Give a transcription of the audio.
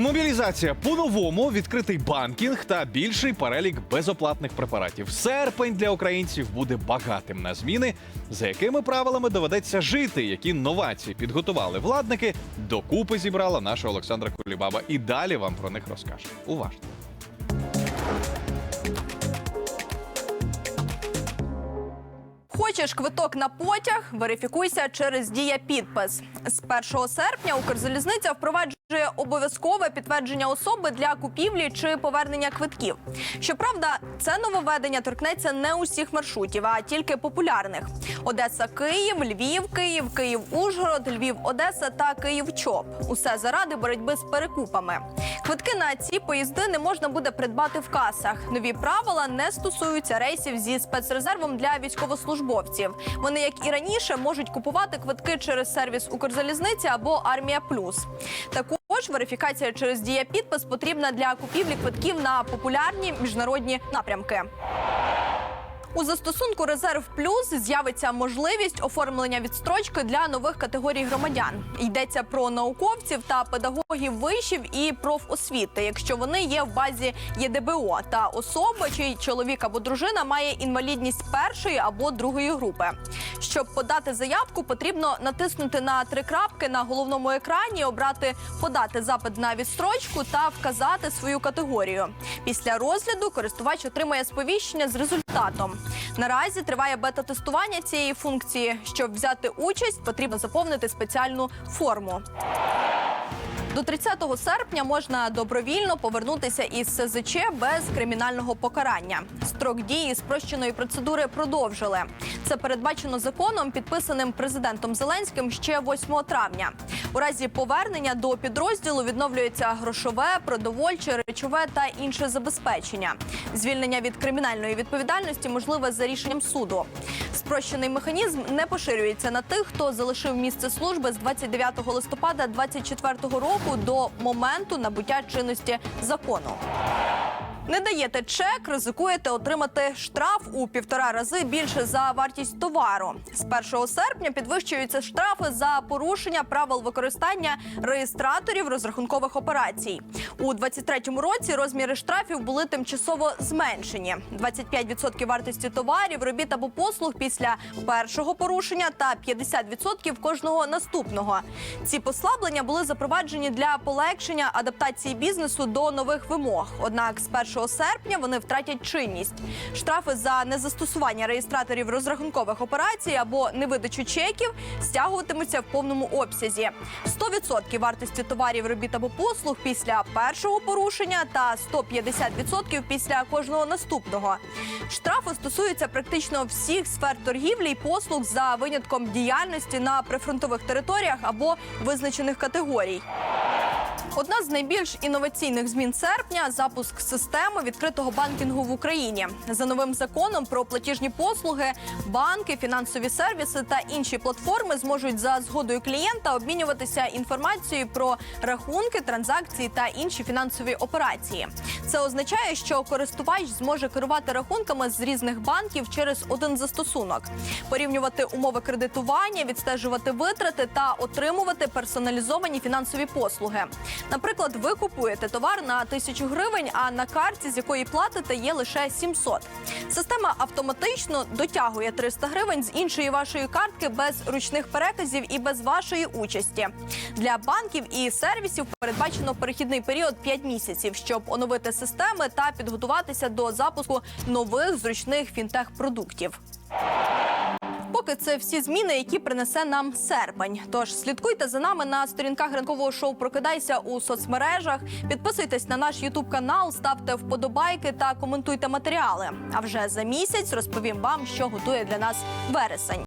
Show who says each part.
Speaker 1: Мобілізація по-новому, відкритий банкінг та більший перелік безоплатних препаратів. Серпень для українців буде багатим на зміни, за якими правилами доведеться жити, які новації підготували владники. Докупи зібрала наша Олександра Кулібаба. І далі вам про них розкаже. Уважно.
Speaker 2: Хочеш квиток на потяг? Верифікуйся через дія підпис. З 1 серпня Укрзалізниця впроваджує обов'язкове підтвердження особи для купівлі чи повернення квитків. Щоправда, це нововведення торкнеться не усіх маршрутів, а тільки популярних: Одеса, Київ, Львів, Київ, Київ, Ужгород, Львів, Одеса та Київ ЧОП. Усе заради боротьби з перекупами. Квитки на ці поїзди не можна буде придбати в касах. Нові правила не стосуються рейсів зі спецрезервом для військовослужбовців. Вони, як і раніше, можуть купувати квитки через сервіс Укрзалізниці або Армія Плюс. Також верифікація через дія підпис потрібна для купівлі квитків на популярні міжнародні напрямки. У застосунку Резерв Плюс з'явиться можливість оформлення відстрочки для нових категорій громадян. Йдеться про науковців та педагогів вишів і профосвіти, якщо вони є в базі ЄДБО, та особа, чий чоловік або дружина має інвалідність першої або другої групи. Щоб подати заявку, потрібно натиснути на три крапки на головному екрані, обрати подати запит на відстрочку та вказати свою категорію. Після розгляду користувач отримає сповіщення з результатом. Наразі триває бета-тестування цієї функції. Щоб взяти участь, потрібно заповнити спеціальну форму. До 30 серпня можна добровільно повернутися із СЗЧ без кримінального покарання. Строк дії спрощеної процедури продовжили. Це передбачено законом, підписаним президентом Зеленським ще 8 травня. У разі повернення до підрозділу відновлюється грошове, продовольче, речове та інше забезпечення. Звільнення від кримінальної відповідальності можливе за рішенням суду. Спрощений механізм не поширюється на тих, хто залишив місце служби з 29 листопада 2024 року до моменту набуття чинності закону. Не даєте чек, ризикуєте отримати штраф у півтора рази більше за вартість товару. З 1 серпня підвищуються штрафи за порушення правил використання реєстраторів розрахункових операцій. У 2023 році розміри штрафів були тимчасово зменшені: 25% вартості товарів, робіт або послуг після першого порушення та 50% кожного наступного. Ці послаблення були запроваджені для полегшення адаптації бізнесу до нових вимог. Однак з 1 серпня вони втратять чинність. Штрафи за незастосування реєстраторів розрахункових операцій або невидачу чеків стягуватимуться в повному обсязі. 100% вартості товарів, робіт або послуг після першого порушення та 150% після кожного наступного. Штрафи стосуються практично всіх сфер торгівлі і послуг за винятком діяльності на прифронтових територіях або визначених категорій. Одна з найбільш інноваційних змін серпня запуск системи відкритого банкінгу в Україні. За новим законом про платіжні послуги, банки, фінансові сервіси та інші платформи зможуть за згодою клієнта обмінюватися інформацією про рахунки, транзакції та інші фінансові операції. Це означає, що користувач зможе керувати рахунками з різних банків через один застосунок, порівнювати умови кредитування, відстежувати витрати та отримувати персоналізовані фінансові послуги. Наприклад, ви купуєте товар на тисячу гривень, а на карті, з якої платите, є лише 700. Система автоматично дотягує 300 гривень з іншої вашої картки без ручних переказів і без вашої участі. Для банків і сервісів передбачено перехідний період 5 місяців, щоб оновити системи та підготуватися до запуску нових зручних фінтех-продуктів. Поки це всі зміни, які принесе нам серпень. Тож слідкуйте за нами на сторінках ранкового шоу Прокидайся у соцмережах. Підписуйтесь на наш Ютуб канал, ставте вподобайки та коментуйте матеріали. А вже за місяць розповім вам, що готує для нас вересень.